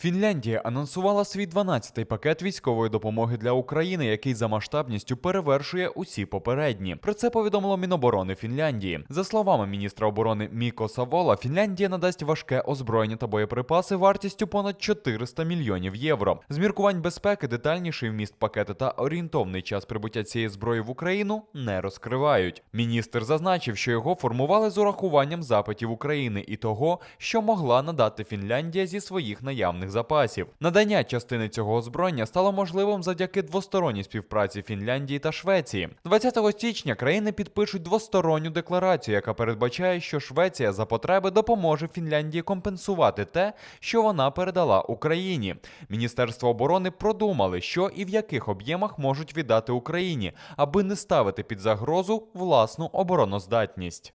Фінляндія анонсувала свій 12-й пакет військової допомоги для України, який за масштабністю перевершує усі попередні. Про це повідомило Міноборони Фінляндії. За словами міністра оборони Міко Савола, Фінляндія надасть важке озброєння та боєприпаси вартістю понад 400 мільйонів євро. З міркувань безпеки детальніший вміст пакету та орієнтовний час прибуття цієї зброї в Україну не розкривають. Міністр зазначив, що його формували з урахуванням запитів України і того, що могла надати Фінляндія зі своїх наявних запасів. Надання частини цього озброєння стало можливим завдяки двосторонній співпраці Фінляндії та Швеції. 20 січня країни підпишуть двосторонню декларацію, яка передбачає, що Швеція за потреби допоможе Фінляндії компенсувати те, що вона передала Україні. Міністерство оборони продумали, що і в яких об'ємах можуть віддати Україні, аби не ставити під загрозу власну обороноздатність.